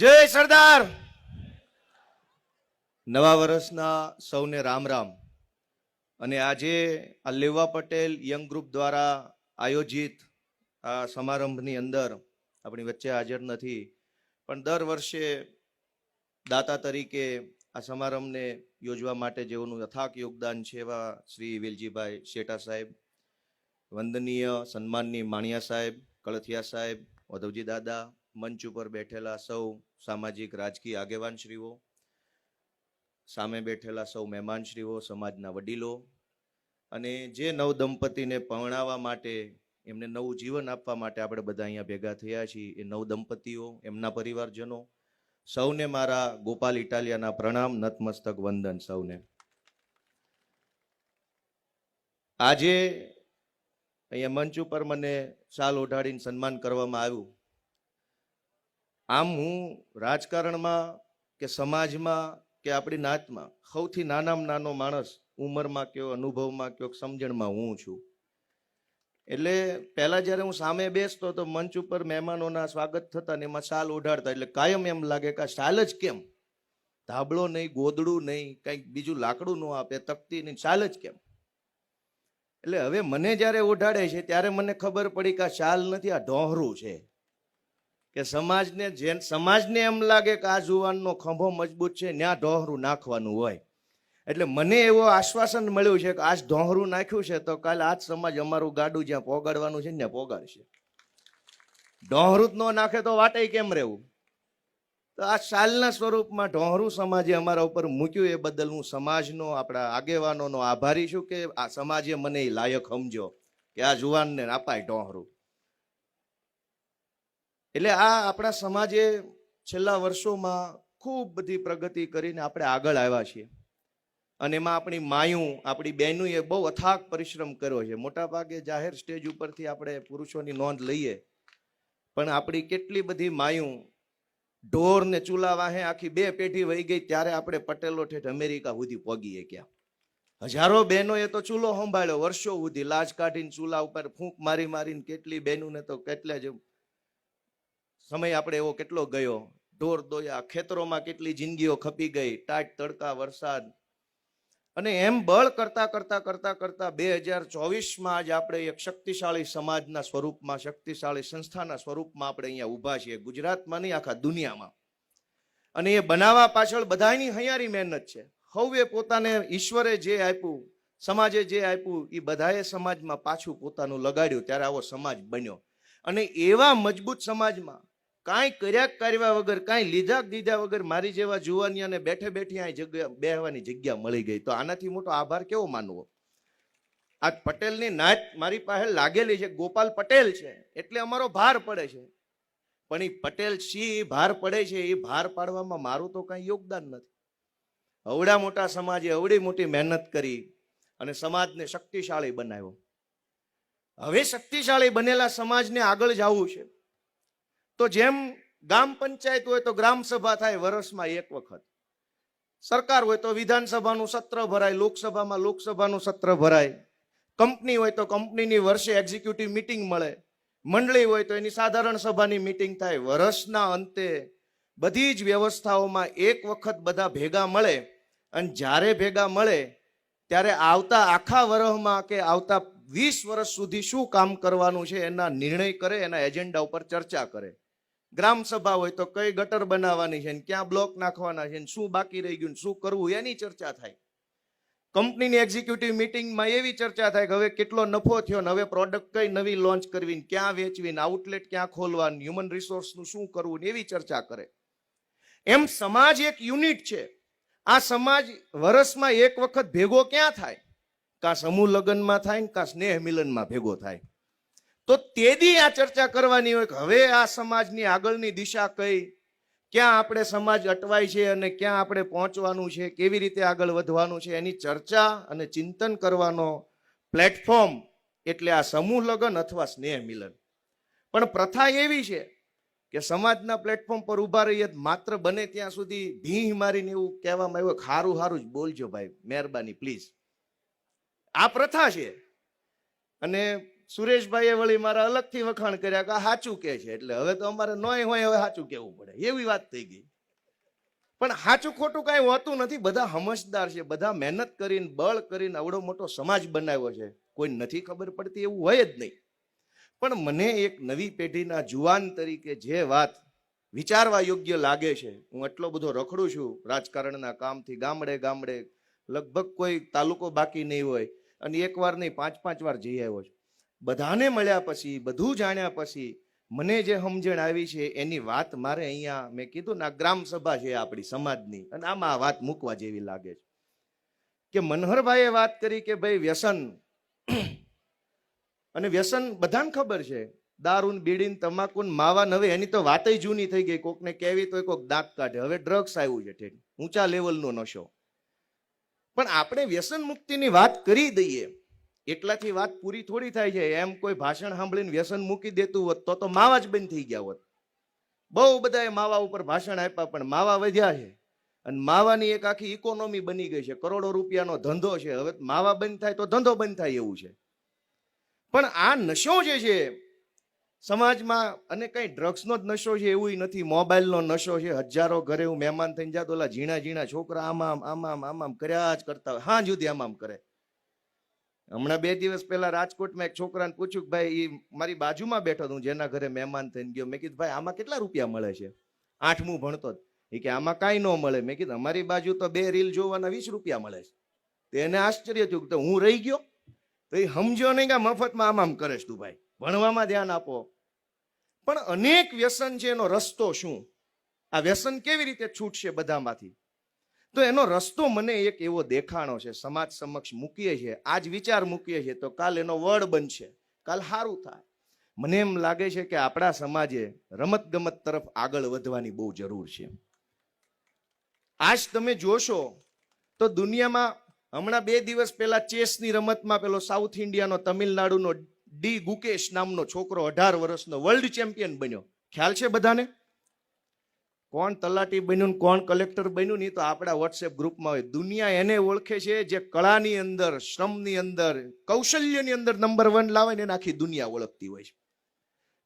જય સરદાર. નવા વર્ષના સૌને રામ રામ. અને આજે આ લેવા પટેલ યંગ ગ્રુપ દ્વારા આયોજિત આ સમારંભની અંદર આપણી વચ્ચે હાજર નથી, પણ દર વર્ષે દાતા તરીકે આ સમારંભને યોજવા માટે જેઓનું યથાક યોગદાન છે એવા શ્રી વેલજીભાઈ શેઠા સાહેબ, વંદનીય સન્માનની માણિયા સાહેબ, કળથિયા સાહેબ ઉદ્ધવજી દાદા મંચ ઉપર બેઠેલા સૌ સામાજિક રાજકીય આગેવાનશ્રીઓ, સામે બેઠેલા સૌ મહેમાનશ્રીઓ, સમાજના વડીલો અને જે નવ દંપતીને પરણાવવા માટે, એમને નવું જીવન આપવા માટે આપણે બધા અહીંયા ભેગા થયા છીએ, એ નવ દંપતીઓ, એમના પરિવારજનો, સૌને મારા ગોપાલ ઇટાલિયાના પ્રણામ, નતમસ્તક વંદન સૌને. આજે અહીંયા મંચ ઉપર મને શાલ ઓઢાડીને સન્માન કરવામાં આવ્યું. આમ હું રાજકારણમાં કે સમાજમાં કે આપણી નાતમાં સૌથી નાનામાં નાનો માણસ ઉંમરમાં કયો, અનુભવમાં કયો, સમજણમાં હું છું. એટલે પહેલાં જ્યારે હું સામે બેસતો તો મંચ ઉપર મહેમાનોના સ્વાગત થતા ને એમાં શાલ ઓઢાડતા. એટલે કાયમ એમ લાગે કે શાલ જ કેમ? ધાબળો નહીં, ગોદડું નહીં, કંઈક બીજું લાકડું ન આપે, તકતી નહીં શાલ જ કેમ? એટલે હવે મને જ્યારે ઓઢાડે છે, ત્યારે મને ખબર પડી કે આ શાલ નથી, આ ઢોહરું છે. કે સમાજને જે સમાજને એમ લાગે કે આ જુવાનનો ખંભો મજબૂત છે ત્યાં ઢોહરું નાખવાનું હોય. એટલે મને એવો આશ્વાસન મળ્યું છે કે આજ ઢોહરું નાખ્યું છે, તો કાલે આજ સમાજ અમારું ગાડું જ્યાં પોગાડવાનું છે ને પોગાડશે. ઢોહરું જ ન નાખે તો વાટે કેમ રહેવું? તો આ શાલના સ્વરૂપમાં ઢોહરું સમાજે અમારા ઉપર મૂક્યું એ બદલ હું સમાજનો, આપણા આગેવાનોનો આભારી છું કે આ સમાજે મને લાયક સમજો કે આ જુવાનને અપાય ઢોહરું. એટલે આ આપણા સમાજે છેલ્લા વર્ષોમાં ખૂબ બધી પ્રગતિ કરીને આપણે આગળ આવ્યા છીએ. અને એમાં આપણી માયું, આપણી બહેનોએ બહુ અથાગ પરિશ્રમ કર્યો છે. મોટા ભાગે જાહેર સ્ટેજ ઉપરથી આપણે પુરુષોની નોંધ લઈએ. પણ આપણી કેટલી બધી માયું ઢોર ને ચૂલા વાહે આખી બે પેઢી વહી ગઈ, ત્યારે આપણે પટેલો ઠેઠ અમેરિકા સુધી પોગીએ ગયા હજારો બહેનોએ તો ચૂલો સંભાળ્યો, વર્ષો સુધી લાજ કાઢીને ચૂલા ઉપર ફૂંક મારી મારીને કેટલી બહેનોને તો કેટલા જ સમય આપણે એવો કેટલો ગયો. ઢોર દોયા, ખેતરોમાં કેટલી જિંદગીઓ ખપી ગઈ, ટાટ તડકા, વરસાદ અને એમ બળ કરતા કરતા કરતા કરતા બે હજાર ચોવીસમાં આજ આપણે એક શક્તિશાળી સમાજના સ્વરૂપમાં, શક્તિશાળી સંસ્થાના સ્વરૂપમાં આપણે અહીંયા ઊભા છીએ ગુજરાતમાં નહીં આખા દુનિયામાં. અને એ બનાવવા પાછળ બધાની હૈયારી મહેનત છે. હવે પોતાને ઈશ્વરે જે આપ્યું, સમાજે જે આપ્યું એ બધાએ સમાજમાં પાછું પોતાનું લગાડ્યું, ત્યારે આવો સમાજ બન્યો. અને એવા મજબૂત સમાજમાં કાંઈ કર્યા કર્યા વગર, કાંઈ લીધા દીધા વગર મારી જેવા જુવાની અને બેઠે બેઠી આ જગ્યા, બેહવાની જગ્યા મળી ગઈ. તો આનાથી મોટો આભાર કેવો માનવો? આ પટેલની નાત મારી પાસે લાગેલી છે. ગોપાલ પટેલ છે. એટલે અમારો ભાર પડે છે. પણ એ પટેલ શી ભાર પડે છે, એ ભાર પાડવામાં મારું તો કાંઈ યોગદાન નથી. અવડા મોટા સમાજે અવડી મોટી મહેનત કરી અને સમાજને શક્તિશાળી બનાવ્યો. હવે શક્તિશાળી બનેલા સમાજને આગળ જવું છે. તો જેમ ગામ પંચાયત હોય તો ગ્રામ સભા થાય વર્ષમાં એક વખત. સરકાર હોય તો વિધાનસભાનું સત્ર ભરાય, લોકસભામાં લોકસભાનું સત્ર ભરાય. કંપની હોય તો કંપનીની વર્ષે એક્ઝિક્યુટિવ મિટિંગ મળે. મંડળી હોય તો એની સાધારણ સભાની મિટિંગ થાય. વર્ષના અંતે બધી જ વ્યવસ્થાઓમાં એક વખત બધા ભેગા મળે અને જ્યારે ભેગા મળે ત્યારે આવતા આખા વર્ષમાં કે આવતા વીસ વર્ષ સુધી શું કામ કરવાનું છે એના નિર્ણય કરે, એના એજન્ડા ઉપર ચર્ચા કરે. ગ્રામ સભા હોય તો કઈ ગટર બનાવવાની છે ને ક્યાં બ્લોક નાખવાના છે ને શું બાકી રહી ગયું શું કરવું એની ચર્ચા થાય. કંપનીની એક્ઝિક્યુટિવ મિટિંગમાં એવી ચર્ચા થાય કે હવે કેટલો નફો થયો ને હવે પ્રોડક્ટ કઈ નવી લોન્ચ કરવી ને ક્યાં વેચવી ને આઉટલેટ ક્યાં ખોલવાનું હ્યુમન રિસોર્સનું શું કરવું ને એવી ચર્ચા કરે. એમ સમાજ એક યુનિટ છે. આ સમાજ વર્ષમાં એક વખત ભેગો ક્યાં થાય? કાં સમૂહ લગ્નમાં થાય ને કાં સ્નેહ મિલનમાં ભેગો થાય. તો તેદી આ ચર્ચા કરવાની હોય કે હવે આ સમાજની આગળની દિશા કઈ? ક્યાં આપણે સમાજ અટવાય છે અને ક્યાં આપણે પહોંચવાનું છે? કેવી રીતે આગળ વધવાનું છે? એની ચર્ચા અને ચિંતન કરવાનો પ્લેટફોર્મ એટલે આ સમૂહ લગ્ન અથવા સ્નેહ મિલન. પણ પ્રથા એવી છે કે સમાજના પ્લેટફોર્મ પર ઊભા રહીએ માત્ર બને ત્યાં સુધી ભીહ મારીને એવું કહેવામાં આવ્યું હારું હારું જ બોલજો ભાઈ, મહેરબાની, પ્લીઝ. આ પ્રથા છે. અને સુરેશભાઈએ વળી મારા અલગથી વખાણ કર્યા કે સાચું કે છે? એટલે હવે તો અમારે નોય હોય હવે સાચું કેવું પડે. એવી વાત થઈ ગઈ. પણ સાચું ખોટું કાંઈ હોતું નથી. બધા સમજદાર છે. બધા મહેનત કરીને, બળ કરીને આવડો મોટો સમાજ બનાવ્યો છે. કોઈ નથી ખબર પડતી, એવું હોય જ નહીં. પણ મને એક નવી પેઢીના જુવાન તરીકે જે વાત વિચારવા યોગ્ય લાગે છે, હું એટલો બધો રખડું છું રાજકારણના કામથી ગામડે ગામડે. લગભગ કોઈ તાલુકો બાકી નહીં હોય. અને એક વાર નહીં, પાંચ પાંચ વાર જઈ આવ્યો છું. બધાને મળ્યા પછી, બધું જાણ્યા પછી મને જે સમજણ આવી છે, એની વાત મારે અહીંયા મેં કીધું ને, આ ગ્રામ સભા છે આપણી સમાજની, અને આમાં આ વાત મૂકવા જેવી લાગે છે. કે મનહરભાઈએ વાત કરી કે ભાઈ વ્યસન, અને વ્યસન બધાને ખબર છે. દારૂન, બીડીન, તમાકુન માવા હવે એની તો વાતય જૂની થઈ ગઈ, કોકને કહેવી તો કોક દાંત કાઢે. હવે ડ્રગ્સ આવ્યું છે ઠેઠ, ઊંચા લેવલનો નશો. પણ આપણે વ્યસન મુક્તિની વાત કરી દઈએ. એટલાથી વાત પૂરી થોડી થાય છે. એમ કોઈ ભાષણ સાંભળીને વ્યસન મૂકી દેતું હોત તો તો માવા જ બંધ થઈ ગયા હોત. બહુ બધાએ માવા ઉપર ભાષણ આપ્યા, પણ માવા વધ્યા છે. અને માવાની એક આખી ઇકોનોમી બની ગઈ છે. કરોડો રૂપિયાનો ધંધો છે. હવે માવા બંધ થાય તો ધંધો બંધ થાય એવું છે. પણ આ નશો જે છે, સમાજમાં અને કઈ ડ્રગ્સનો જ નશો છે એવું નથી. મોબાઈલનો નશો છે. હજારો ઘરે હું મહેમાન થઈને જાતો ઓલા ઝીણા ઝીણા છોકરા આમામ આમામ આમામ કર્યા જ કરતા હોય. હા જુદી આમામ કરે. હમણાં બે દિવસ પહેલા રાજકોટમાં એક છોકરાને પૂછ્યું ભાઈ એ મારી બાજુમાં બેઠો હું જેના ઘરે મહેમાન થઈને ગયો. મેં કીધું, ભાઈ, આમાં કેટલા રૂપિયા મળે છે? આઠમું ભણતો જ. એ કે, આમાં કાંઈ ન મળે. મેં કીધું, અમારી બાજુ તો બે રીલ જોવાના વીસ રૂપિયા મળે છે. તો એને આશ્ચર્ય થયું તો હું રહી ગયો? તો એ સમજો નહીં કે મફતમાં આમ આમ કરે તું ભાઈ. ભણવામાં ધ્યાન આપો. પણ અનેક વ્યસન છે એનો રસ્તો શું? આ વ્યસન કેવી રીતે છૂટશે બધામાંથી? તો એનો રસ્તો મને એક એવો દેખાણો છે, સમાજ સમક્ષ મૂકીએ છીએ. આજ વિચાર મૂકીએ છીએ તો કાલ એનો વડ બનશે, કાલ સારું થાય. મને એમ લાગે છે કે આપણા સમાજે રમત ગમત તરફ આગળ વધવાની બહુ જરૂર છે. આજ તમે જોશો તો દુનિયામાં હમણાં બે દિવસ પહેલા ચેસની રમતમાં પેલો સાઉથ ઇન્ડિયાનો તમિલનાડુનો ડી ગુકેશ નામનો છોકરો અઢાર વર્ષનો વર્લ્ડ ચેમ્પિયન બન્યો. ખ્યાલ છે બધાને? કોણ તલાટી બન્યું કોણ કલેક્ટર બન્યું નહીં તો આપણા વોટ્સએપ ગ્રુપમાં હોય. દુનિયા એને ઓળખે છે જે કળાની અંદર, શ્રમની અંદર, કૌશલ્યની અંદર નંબર વન લાવે ને આખી દુનિયા ઓળખતી હોય છે.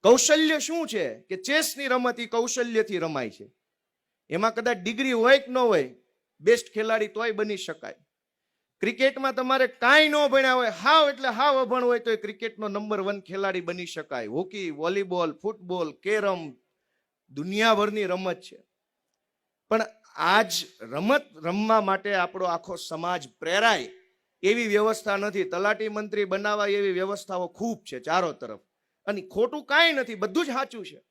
કૌશલ્ય શું છે? કે ચેસની રમત એ કૌશલ્યથી રમાય છે. એમાં કદાચ ડિગ્રી હોય કે ન હોય બેસ્ટ ખેલાડી તોય બની શકાય. ક્રિકેટમાં તમારે કાંઈ ન ભણ્યા હોય, હાવ એટલે હાવ અભણ હોય તો એ ક્રિકેટનો નંબર વન ખેલાડી બની શકાય. હોકી, વોલીબોલ, ફૂટબોલ, કેરમ દુનિયાભરની રમત છે. પણ આજ રમત રમવા માટે આપણો આખો સમાજ પ્રેરાય એવી વ્યવસ્થા નથી. તલાટી મંત્રી બનાવવા એવી વ્યવસ્થાઓ ખૂબ છે ચારો તરફ. અને ખોટું કાંઈ નથી, બધું જ સાચું છે.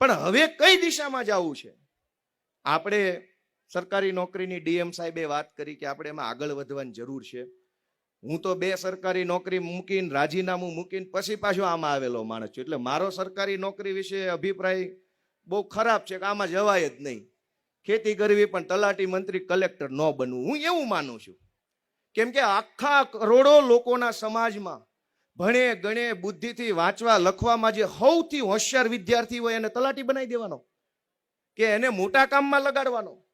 પણ હવે કઈ દિશામાં જવું છે? આપણે સરકારી નોકરીની ડીએમ સાહેબે વાત કરી કે આપણે એમાં આગળ વધવાની જરૂર છે. હું તો બે સરકારી નોકરી મૂકીને રાજીનામું મૂકીને પછી પાછો આમાં આવેલો માણસ છું. એટલે મારો સરકારી નોકરી વિશે અભિપ્રાય બહુ ખરાબ છે કે આમાં જવાય જ નહીં. ખેતી કરવી પણ તલાટી મંત્રી કલેક્ટર ન બનવું. હું એવું માનું છું. કેમ કે આખા કરોડો લોકોના સમાજમાં ભણે, ગણે, બુદ્ધિથી વાંચવા, લખવામાં જે સૌથી હોશિયાર વિદ્યાર્થી હોય એને તલાટી બનાવી દેવાનો. કે એને મોટા કામમાં લગાડવાનો.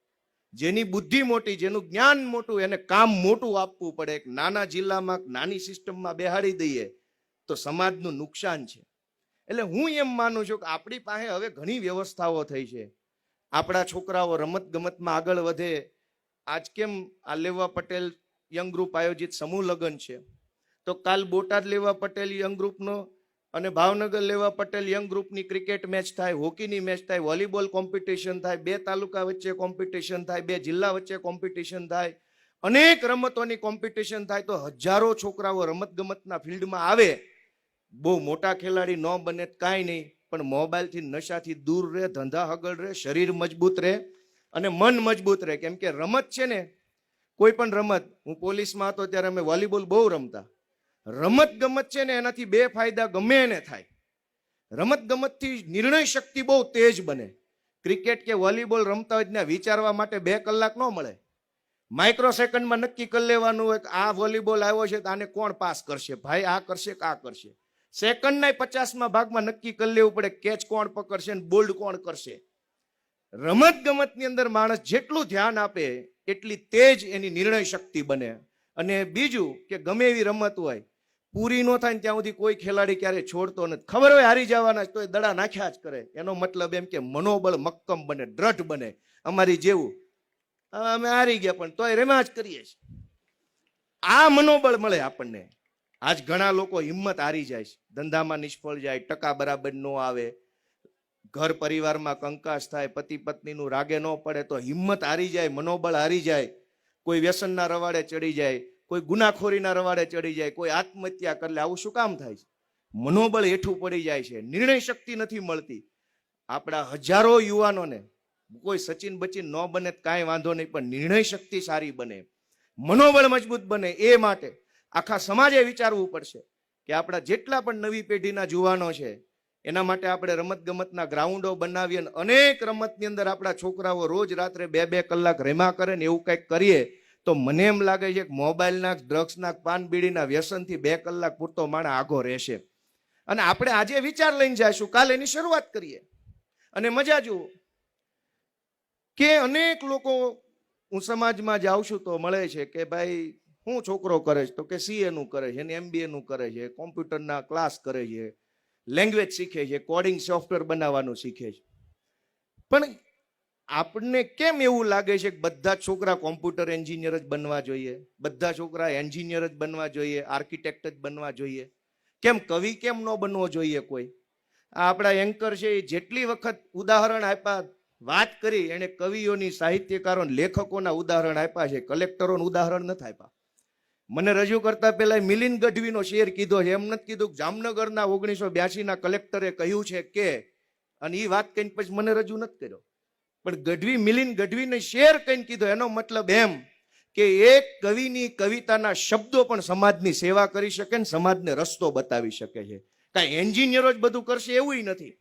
જેની બુદ્ધિ મોટી, જેનું જ્ઞાન મોટું, એને કામ મોટું આપવું પડે. એક નાના જિલ્લામાં નાની સિસ્ટમમાં બેહાડી દઈએ તો સમાજનું નુકસાન છે. એટલે હું એમ માનું છું કે આપણી પાસે હવે ઘણી વ્યવસ્થાઓ થઈ છે. આપણા છોકરાઓ રમત ગમતમાં આગળ વધે. આજ કેમ આ લેવા પટેલ યંગ ગ્રુપ આયોજિત સમૂહ લગ્ન છે. તો કાલ બોટાદ લેવા પટેલ યંગ ગ્રુપનો અને ભાવનગર લેવા પટેલ યંગ ગ્રુપની ક્રિકેટ મેચ થાય, હોકીની મેચ થાય, વોલીબોલ કોમ્પિટિશન થાય, બે તાલુકા વચ્ચે કોમ્પિટિશન થાય, બે જિલ્લા વચ્ચે કોમ્પિટિશન થાય, અનેક રમતોની કોમ્પિટિશન થાય તો હજારો છોકરાઓ રમત ગમતના ફિલ્ડમાં આવે. બહુ મોટા ખેલાડી ન બને કાંઈ નહીં, પણ મોબાઈલથી નશાથી દૂર રહે, ધંધા હગળ રહે, શરીર મજબૂત રહે અને મન મજબૂત રહે. કેમ કે રમત છે ને, કોઈ પણ રમત, હું પોલીસમાં હતો ત્યારે અમે વોલીબોલ બહુ રમતા. રમત ગમત છે ને, એનાથી બે ફાયદા ગમે એને થાય. રમત ગમતથી નિર્ણય શક્તિ બહુ તેજ બને. ક્રિકેટ કે વોલીબોલ રમતા હોય ત્યાં વિચારવા માટે બે કલાક ન મળે. માઇક્રો સેકન્ડમાં નક્કી કરી લેવાનું હોય કે આ વોલીબોલ આવ્યો છે તો આને કોણ પાસ કરશે? ભાઈ આ કરશે કે આ કરશે? સેકન્ડના પચાસમાં ભાગમાં નક્કી કરી લેવું પડે કેચ કોણ પકડશે અને બોલ્ડ કોણ કરશે. રમત ગમતની અંદર માણસ જેટલું ધ્યાન આપે, એટલી તેજ એની નિર્ણય શક્તિ બને. અને બીજું કે ગમે એવી રમત હોય, પૂરી ન થાય ત્યાં સુધી કોઈ ખેલાડી ક્યારે છોડતો નથી. ખબર હોય હારી જવાના તો એ દડા નાખ્યા જ કરે. એનો મતલબ એમ કે મનોબળ મક્કમ બને, દ્રઢ બને. અમારી જેવું. અમે હારી ગયા પણ તોય રેમાં જ કરીએ છીએ. આ મનોબળ મળે આપણને. આજ ઘણા લોકો હિંમત હારી જાય છે. ધંધામાં નિષ્ફળ જાય, ટકા બરાબર ન આવે, ઘર પરિવારમાં કંકાસ થાય, પતિ પત્નીનું રાગે ન પડે તો હિંમત હારી જાય, મનોબળ હારી જાય. કોઈ વ્યસનના રવાડે ચડી જાય, કોઈ ગુનાખોરીના રવાડે ચડી જાય, કોઈ આત્મહત્યા કરે આવું શું કામ થાય છે? મનોબળ હેઠું પડી જાય છે, નિર્ણય શક્તિ નથી મળતી. આપણા હજારો યુવાનોને કોઈ સચિન બચિન ન બને કાંઈ વાંધો નહીં, પણ નિર્ણય શક્તિ સારી બને. મનોબળ મજબૂત બને એ માટે આખા સમાજે વિચારવું પડશે કે આપણા જેટલા પણ નવી પેઢીના જુવાનો છે, એના માટે આપણે રમત ગમતના ગ્રાઉન્ડો બનાવીએ અને અનેક રમતની અંદર આપણા છોકરાઓ રોજ રાત્રે બે બે કલાક રેમા કરે ને એવું કંઈક કરીએ, તો મને એમ લાગે છે કે મોબાઈલના, ડ્રગ્સના, પાનબીડીના વ્યસનથી બે કલાક પૂરતો માણસ આગો રહેશે. અને આપણે આજે વિચાર લઈને જઈશું, કાલે એની શરૂઆત કરીએ. અને મજા જુઓ કે અનેક લોકો હું સમાજમાં જાઉં છું તો મળે છે કે ભાઈ હું છોકરો કરે છે? તો કે સીએ નું કરે છે એને એમબીએ નું કરે છે? કોમ્પ્યુટરના ક્લાસ કરે છે? લેંગ્વેજ શીખે છે? કોડિંગ સોફ્ટવેર બનાવવાનું શીખે છે? પણ આપણને કેમ એવું લાગે છે કે બધા છોકરા કોમ્પ્યુટર એન્જિનિયર જ બનવા જોઈએ? બધા છોકરા એન્જિનિયર જ બનવા જોઈએ? આર્કિટેક્ટ જ બનવા જોઈએ? કેમ કવિ કેમ ન બનવો જોઈએ કોઈ? આ આપણા એન્કર છે એ જેટલી વખત ઉદાહરણ આપ્યા, વાત કરી, એણે કવિઓની સાહિત્યકારો લેખકોના ઉદાહરણ આપ્યા છે કલેક્ટરોનું ઉદાહરણ નથી આપ્યા. મને રજૂ કરતા પહેલા મિલિન ગઢવીનો શેર કીધો છે. એમ નથી કીધું જામનગરના ઓગણીસો બ્યાસીના કલેક્ટરે કહ્યું છે કે, અને એ વાત કહીને પછી મને રજૂ નથી કર્યો. પણ ગઢવી, મિલિન ગઢવીને શેર કહીને કીધો, એનો મતલબ એમ કે એક કવિની કવિતાના શબ્દો પણ સમાજની સેવા કરી શકે ને સમાજને રસ્તો બતાવી શકે છે. કાંઈ એન્જિનિયરો જ બધું કરશે એવું નથી.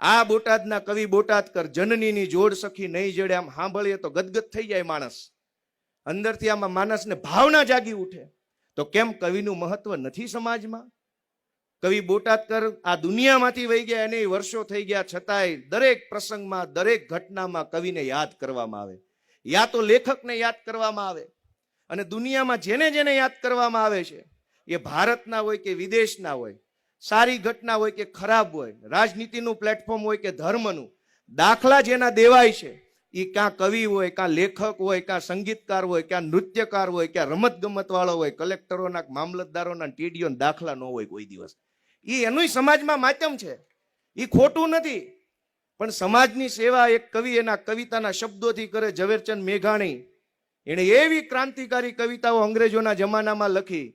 આ બોટાદના કવિ બોટાદકર જનનીની જોડ સખી નહીં જડે, આમ સાંભળીએ તો ગદગદ થઈ જાય માણસ. અંદરથી આમાં માણસને ભાવના જાગી ઉઠે. તો કેમ કવિનું મહત્વ નથી સમાજમાં? કવિ બોટાદકર આ દુનિયામાંથી વહી ગયા, એને વર્ષો થઈ ગયા, છતાંય દરેક પ્રસંગમાં, દરેક ઘટનામાં કવિને યાદ કરવામાં આવે. યા તો લેખકને યાદ કરવામાં આવે અને દુનિયામાં જેને જેને યાદ કરવામાં આવે છે, એ ભારતના હોય કે વિદેશના હોય, સારી ઘટના હોય કે ખરાબ હોય, રાજનીતિનું પ્લેટફોર્મ હોય કે ધર્મનું, દાખલા જેના દેવાય છે એ ક્યાં કવિ હોય, ક્યાં લેખક હોય, ક્યાં સંગીતકાર હોય, ક્યાં નૃત્યકાર હોય, ક્યાં રમત ગમત વાળો હોય, કલેક્ટરોના, મામલતદારોના ટીડીઓ દાખલા ન હોય કોઈ દિવસ. એ એનું સમાજમાં માધ્યમ છે. એ ખોટું નથી. પણ સમાજની સેવા એક કવિ એના કવિતાના શબ્દોથી કરે, ઝવેરચંદ મેઘાણી. એણે એવી ક્રાંતિકારી કવિતાઓ અંગ્રેજોના જમાનામાં લખી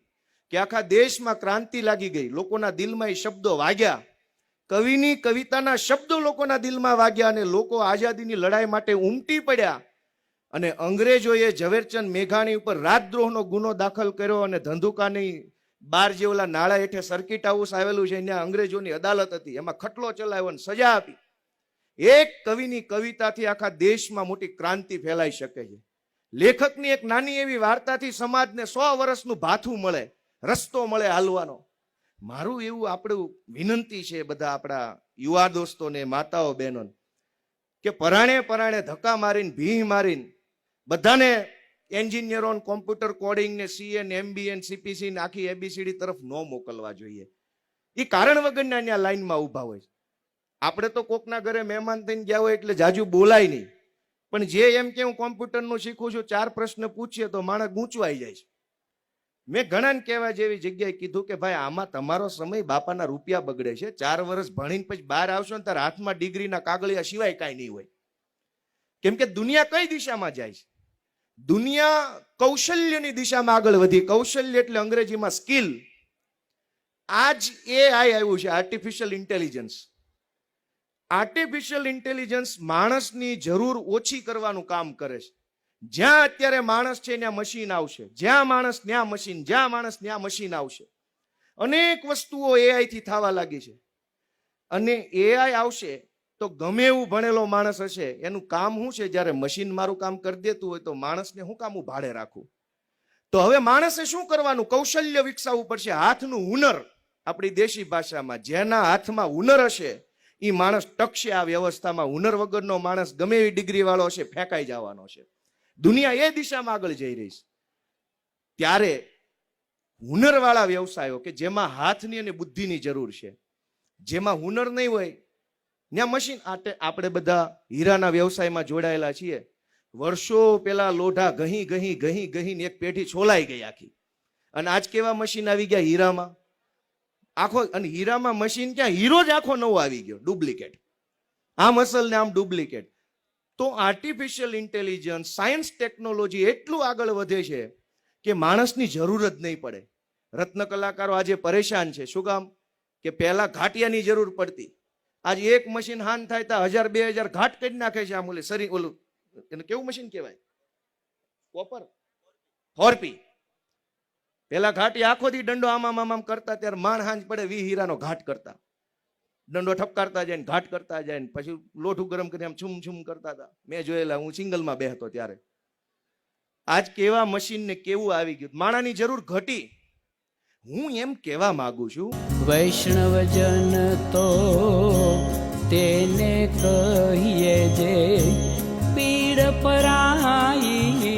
કે આખા દેશમાં ક્રાંતિ લાગી ગઈ. લોકોના દિલમાં એ શબ્દો વાગ્યા. કવિની કવિતાના શબ્દો લોકોના દિલમાં વાગ્યા અને લોકો આઝાદીની લડાઈ માટે ઉમટી પડ્યા. અને અંગ્રેજોએ ઝવેરચંદ મેઘાણી ઉપર રાજદ્રોહનો ગુનો દાખલ કર્યો અને ધંધુકાની બાર જે નાળા હેઠે સર્કિટ હાઉસ આવેલું છે ત્યાં અંગ્રેજોની અદાલત હતી. એમાં ખટલો ચલાવ્યો અને સજા આપી. એક કવિની કવિતાથી આખા દેશમાં મોટી ક્રાંતિ ફેલાઈ શકે છે. લેખકની એક નાની એવી વાર્તાથી સમાજને સો વર્ષનું ભાથું મળે, રસ્તો મળે હાલવાનો. મારું એવું આપણું વિનંતી છે બધા આપણા યુવા દોસ્તોને માતાઓ, બહેનોને, કે પરાણે પરાણે ધક્કા મારીને, ભીહ મારીને, બધાને એન્જિનિયરો કોમ્પ્યુટર કોડિંગ ને સીએ ને એમબીએ સીપીસી ને આખી એબીસીડી તરફ ન મોકલવા જોઈએ. એ કારણ વગરના ત્યાં લાઈનમાં ઊભા હોય. આપણે તો કોકના ઘરે મહેમાન થઈને ગયા હોય એટલે જાજુ બોલાય નહીં. પણ જે એમ કે હું કોમ્પ્યુટરનું શીખું છું, ચાર પ્રશ્ન પૂછીએ તો માણસ ગૂંચવાઈ જાય છે. મેં ઘણાને કહેવા જેવી જગ્યાએ કીધું કે ભાઈ, આમાં તમારો સમય બાપાના રૂપિયા બગડે છે. ચાર વર્ષ ભણીને પછી બહાર આવશો ને તાર હાથમાં ડિગ્રીના કાગળિયા સિવાય કાંઈ નહીં હોય. કેમ કે દુનિયા કઈ દિશામાં જાય છે? દુનિયા કૌશલ્યની દિશામાં આગળ વધી. કૌશલ્ય એટલે અંગ્રેજીમાં સ્કિલ. આજ એ આવ્યું છે આર્ટિફિશિયલ ઇન્ટેલિજન્સ આર્ટિફિશિયલ ઇન્ટેલિજન્સ માણસની જરૂર ઓછી કરવાનું કામ કરે છે. જ્યાં અત્યારે માણસ છે ત્યાં મશીન આવશે. જ્યાં માણસ ત્યાં મશીન, જ્યાં માણસ ત્યાં મશીન આવશે. અનેક વસ્તુઓ એઆઈ થી થવા લાગી છે. અને એઆઈ આવશે તો ગમે એવું ભણેલો માણસ હશે, એનું કામ શું છે? જ્યારે મશીન મારું કામ કરી દેતું હોય તો માણસને હું કામ હું ભાડે રાખું? તો હવે માણસે શું કરવાનું? કૌશલ્ય વિકસાવવું પડશે. હાથનું હુનર આપણી દેશી ભાષામાં જેના હાથમાં હુનર હશે એ માણસ ટકશે આ વ્યવસ્થામાં. હુનર વગરનો માણસ ગમે એવી ડિગ્રી વાળો હશે, ફેંકાઈ જવાનો છે દુનિયા એ દિશામાં આગળ જઈ રહી છે. ત્યારે હુનરવાળા વ્યવસાયો કે જેમાં હાથની અને બુદ્ધિની જરૂર છે, જેમાં હુનર નહીં હોય, ત્યાં મશીન આપણે બધા હીરાના વ્યવસાયમાં જોડાયેલા છીએ. વર્ષો પેલા લોઢા ગહી ગહી ગહી ગહી એક પેઢી છોલાઈ ગઈ આખી. અને આજ કેવા મશીન આવી ગયા હીરામાં? આખો અને હીરામાં મશીન ક્યાં? હીરો જ આખો નવો આવી ગયો, ડુપ્લિકેટ. આમ અસલ ને આમ ડુપ્લિકેટ. તો આર્ટિફિશિયલ ઇન્ટેલિજન્સ સાયન્સ ટેકનોલોજી એટલું આગળ વધે છે કે માણસની જરૂર જ નહીં પડે. રત્ન કલાકારો આજે પરેશાન છે. શું કામ કે પહેલા ઘાટિયાની જરૂર પડતી. આજે એક મશીન હાન થાય તો હજાર, બે હજાર ઘાટ કરી નાખે છે આમ ઓલે શરીર, ઓલું, એને કેવું મશીન કહેવાય? કોપર હોર્પી પેલા ઘાટી આખો દી દંડો આમામ આમામ કરતા, ત્યારે માણ હાંજ પડે, વી હીરાનો ઘાટ કરતા. દંડો ઠપકારતા જાય ઘાટ કરતા જાય પછી લોઠું ગરમ કરીને આમ છુમ છુમ કરતા હતા. મેં જોયેલા, હું સિંગલમાં બે ત્યારે. આજ કેવા મશીન ને કેવું આવી ગયું? માણાની જરૂર ઘટી. હું એમ કેવા માંગુ છું, વૈષ્ણવજન તો તેને કહીએ જે પીડ પરાઈ